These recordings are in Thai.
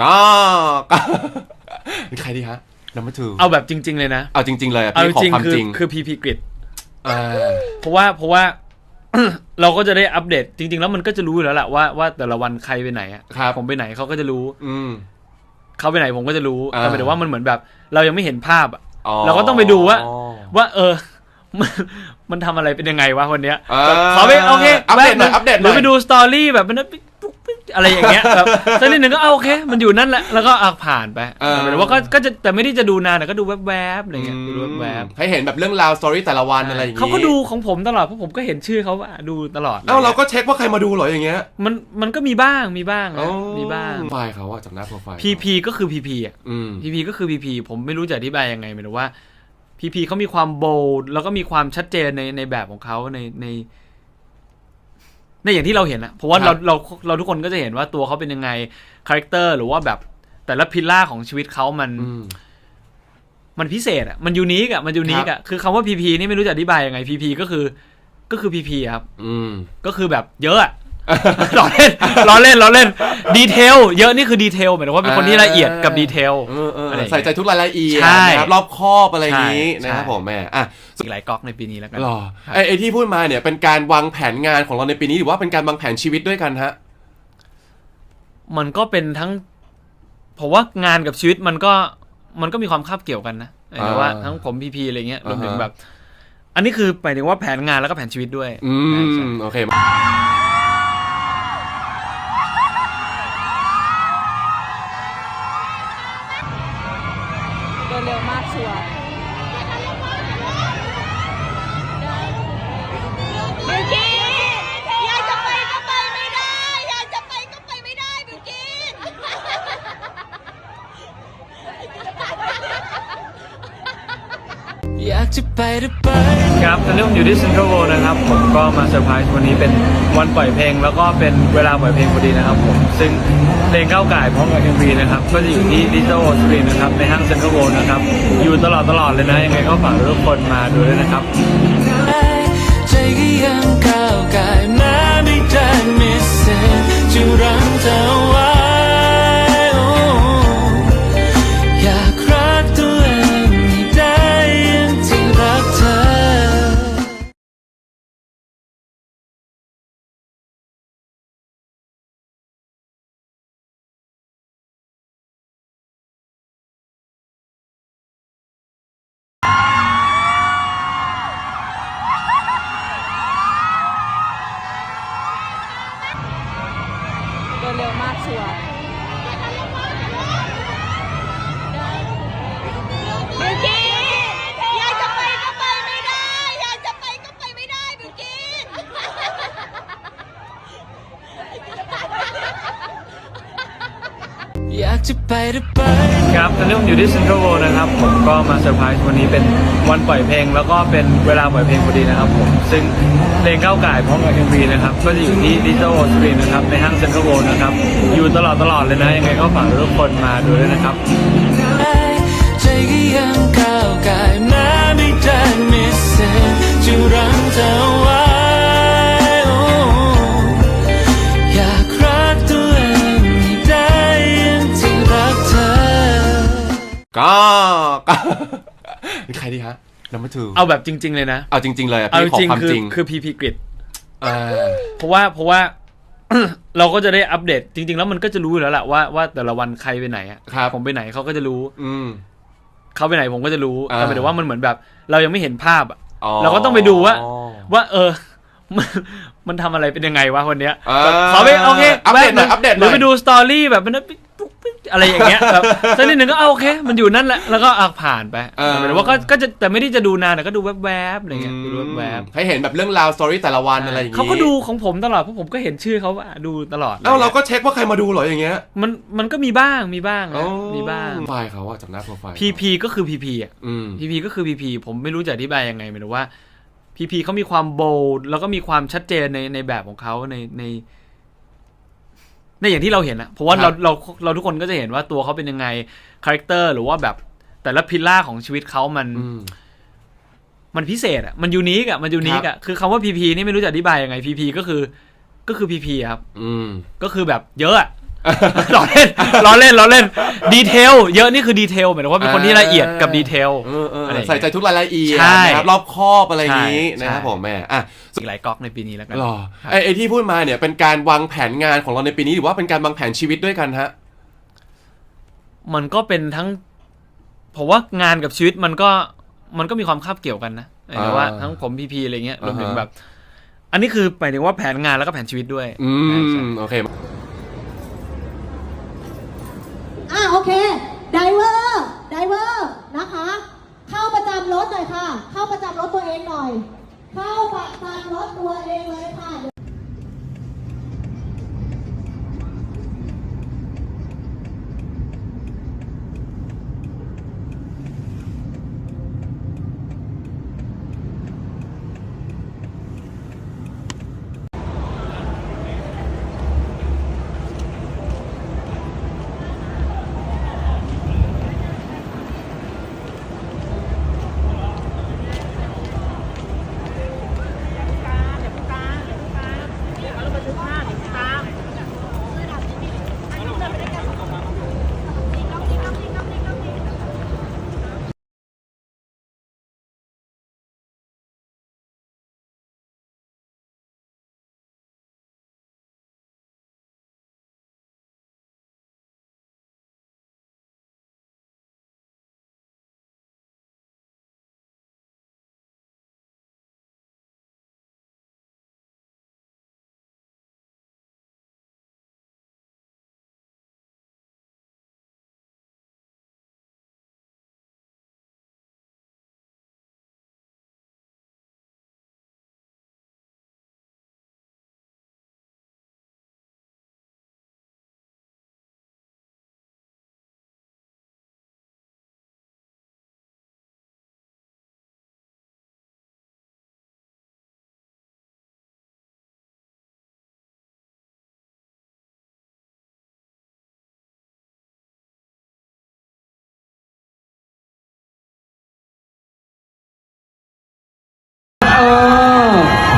ก็ก็ใครดีฮะนัมเบอร์ทูเอาแบบจริง ๆ เลยนะ เอาจริง ๆ เลยอะเอาพี่ขอจริงความคือจริงคือพีพีกริดเออเพราะว่าเพราะว่า เราก็จะได้อัปเดต จริง ๆ แล้วมันก็จะรู้อยู่แล้วแหละว่าว่าแต่ละวันใครไปไหนอะครับผมไปไหนเขาก็จะรู้ อืม เขาไปไหนผมก็จะรู้อ่า แต่หมายถึงว่ามันเหมือนแบบ เรายังไม่เห็นภาพอะอ๋อเราก็ต้องไปดูว่า ว่าเออ มันมันทำอะไรเป็นยังไงวะวันเนี้ยอ่าแบบขอไปโอเคอัปเดตหน่อยแวะอัปเดตหหน่รืออย ไปดูสตอรี่แบบมันปุ๊บปิ๊บ อะไรอย่างเงี้ยแบบสักนิดหนึ่งก็เอาโอเค มันอยู่นั่นแหละแล้วก็อะผ่านไปเออหมายถึงว่าก็ก็จะแต่ไม่ได้จะดูนานแต่ก็ดูแวบๆอะไรเงี้ยดูแวบๆ ให้เห็นแบบเรื่องราวสตอรี่แต่ละวันอะไรอย่างงี้เขาก็ดูของผมตลอดเพราะผมก็เห็นชื่อเขาว่าดูตลอดเอ้าเราก็เช็คว่าใครมาดูเหรออย่างเงี้ยมันมันก็มีบ้างมีบ้างนะอ๋อมีบ้าง ไฟล์เขาอะจากหน้าโปรไฟล์พีพีก็คือพีพีอะ อืมพีพีก็คือพีพีผมไม่รู้จะอธิบายยังไงหมายถึงว่าพีพีเขามีความโบลแล้วก็มีความชัดเจนในในแบบของเขาในใน ในอย่างที่เราเห็นอะเพราะว่าครัเราบเราเราทุกคนก็จะเห็นว่าตัวเขาเป็นยังไงคาแรคเตอร์หรือว่าแบบแต่ละพิลล่าของชีวิตเขามันอืมมันพิเศษอะมันยูนิคอะมันยูนิคอะคือคำว่าพีพีนี่ไม่รู้จะอธิบายยังไงพีพีก็คือ ก็คือพีพีครับ อืมก็คือแบบเยอะอะ ล้อเล่นล้อเล่นล้อเล่น ดีเทล เยอะนี่คือดีเทลหมายถึงว่าเป็นคนที่ละเอียดกับดีเทลเออเอออะไรอย่างเงี้ยใส่ใจทุกรายละเอียดใช่นะครับรอบคอบอะไรอย่างงี้ใช่นะครับใช่ผมแม่อะอีกหลายก๊อกในปีนี้แล้วกันหรอครับไอ้ไอ้ที่พูดมาเนี่ยเป็นการวางแผนงานของเราในปีนี้หรือว่าเป็นการวางแผนชีวิตด้วยกันฮะมันก็เป็นทั้งผมว่างานกับชีวิตมันก็มันก็มีความคาบเกี่ยวกันนะหมายถึงว่าอ่าทั้งผมพีพีอะไรเงี้ยรวมถึงอ่าฮะแบบ อันนี้คือหมายถึงว่าแผนงานแล้วก็แผนชีวิตด้วยอืใช่ใช่มโอเค ครับตอนนี้ผมอยู่ที่เซ็นทรัลโวลนะครับ ผมก็มาเซอร์ไพรส์วันนี้เป็นวันปล่อยเพลง แล้วก็เป็นเวลาปล่อยเพลงพอดีนะครับผม ซึ่งเพลงก้าวไก่พร้อมกับ MV นะครับ ก็จะอยู่ที่ดิจิทัลสกรีนนะครับ ในห้างเซ็นทรัลโวลนะครับ อยู่ตลอดตลอดเลยนะ ยังไงก็ฝากทุกคนมาดูด้วยนะครับ เดินเร็วมากชัวร์บิวกี้อยากจะไปก็ไปไม่ได้ อยากจะไปก็ไปไม่ได้บิวกี้ อยากจะไปหรือไปครับตอนนี้ผมอยู่ที่เซ็นทรัลโวลนะครับ ผมก็มาเซอร์ไพรส์วันนี้เป็นวันปล่อยเพลง แล้วก็เป็นเวลาปล่อยเพลงพอดีนะครับผม ซึ่งเพลงก้าวไก่พร้อมกับ MV นะครับ ก็จะอยู่ที่ดิจิทัลสตรีนนะครับ ในห้างเซ็นทรัลโวลนะครับ อยู่ตลอดตลอดเลยนะ ยังไงก็ฝากทุกคนมาดูด้วยนะครับ ใจก็ยัง ก็ก็ใครดีฮะนัมเบอร์ทูเอาแบบจริง ๆ เลยนะ เอาจริง ๆ เลยอะเอาพี่จขอริงความๆคือจริงคือพีพีกริดเออเพราะว่าเพราะว่า เราก็จะได้อัปเดต จริง ๆ แล้วมันก็จะรู้อยู่แล้วแหละว่าว่าแต่ละวันใครไปไหนอะครับผมไปไหนเขาก็จะรู้อืม เขาไปไหนผมก็จะรู้อ่า แต่หมายถึงว่ามันเหมือนแบบ เรายังไม่เห็นภาพอะอ๋อเราก็ต้องไปดูว่า ว่า เออ มันมันทำอะไรเป็นยังไงวะวันเนี้ยอ่าแบบขอไปโอเคอัปเดตหน่อยแวะอัปเดตหน่อยหรือไปดูสตอรี่แบบมันปุ๊บปิ๊บ อะไรอย่างเงี้ยแบบสักนิดหนึ่งก็เอาโอเค มันอยู่นั่นแหละแล้วก็อะผ่านไปเออหมายถึงว่าก็ก็จะแต่ไม่ได้จะดูนานแต่ก็ดูแวบๆอะไรเงี้ยดูแวบให้เห็นแบบเรื่องราวสตอรี่แต่ละวันๆอะไรอย่างงี้เขาก็ดูของผมตลอดเพราะผมก็เห็นชื่อเขาว่าดูตลอดเอ้าเราก็เช็คว่าใครมาดูเหรออย่างเงี้ยมันมันก็มีบ้างมีบ้างอ๋อนะมีบ้าง ไฟล์เขาอะจากหน้าโปรไฟล์พีพีก็คือพีพีอะ อืมพีพีก็คือพีพีผมไม่รู้จะอธิบายยังไงหมายถึงว่าพีพีเขามีความโบลแล้วก็มีความชัดเจนในในแบบของเขาในใน ในอย่างที่เราเห็นอะเพราะว่าครัเราบเราเราทุกคนก็จะเห็นว่าตัวเขาเป็นยังไงคาแรคเตอร์หรือว่าแบบแต่ละพิลล่าของชีวิตเขามันอืมมันพิเศษอะมันยูนิคอะมันยูนิคอะคือคำว่าพีพีนี่ไม่รู้จะอธิบายยังไงพีพีก็คือ ก็คือพีพีครับ อืมก็คือแบบเยอะอะ ล้อเล่นล้อเล่นล้อเล่นดีเทลเยอะนี่คือดีเทลหมายถึงว่าเป็นคนที่ละเอียดกับดีเทลเออเอออะไรอย่างเงี้ยใส่ใจทุกรายละเอียดใช่นะครับรอบคอบอะไรอย่างนี้ใช่นะครับใช่ผมแม่อะอีกหลายก๊อกในปีนี้แล้วกันหรอไอ้ไอ้ที่พูดมาเนี่ยเป็นการวางแผนงานของเราในปีนี้หรือว่าเป็นการวางแผนชีวิตด้วยกันฮะมันก็เป็นทั้งผมว่างานกับชีวิตมันก็มันก็มีความคาบเกี่ยวกันนะหมายถึงว่าอ่าทั้งผมพีพีอะไรเงี้ยรวมถึงอ่าฮะแบบ อันนี้คือหมายถึงว่าแผนงานแล้วก็แผนชีวิตด้วยอืใช่ใช่มโอเค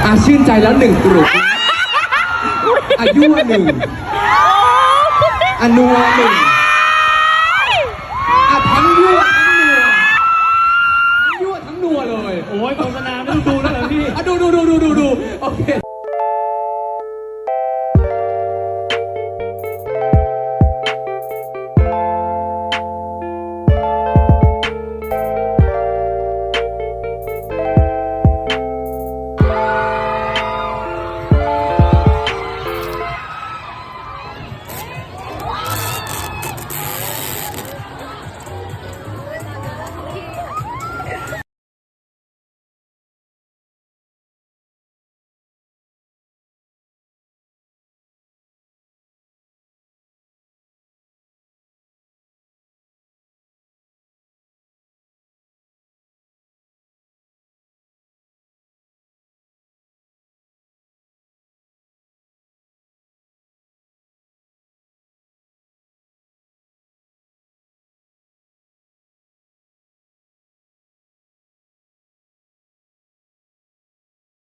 อาชื่นใจแล้วหนึ่งกลุ่มอายุหนึ่งอนัวหนึ่งอาพันยั่ว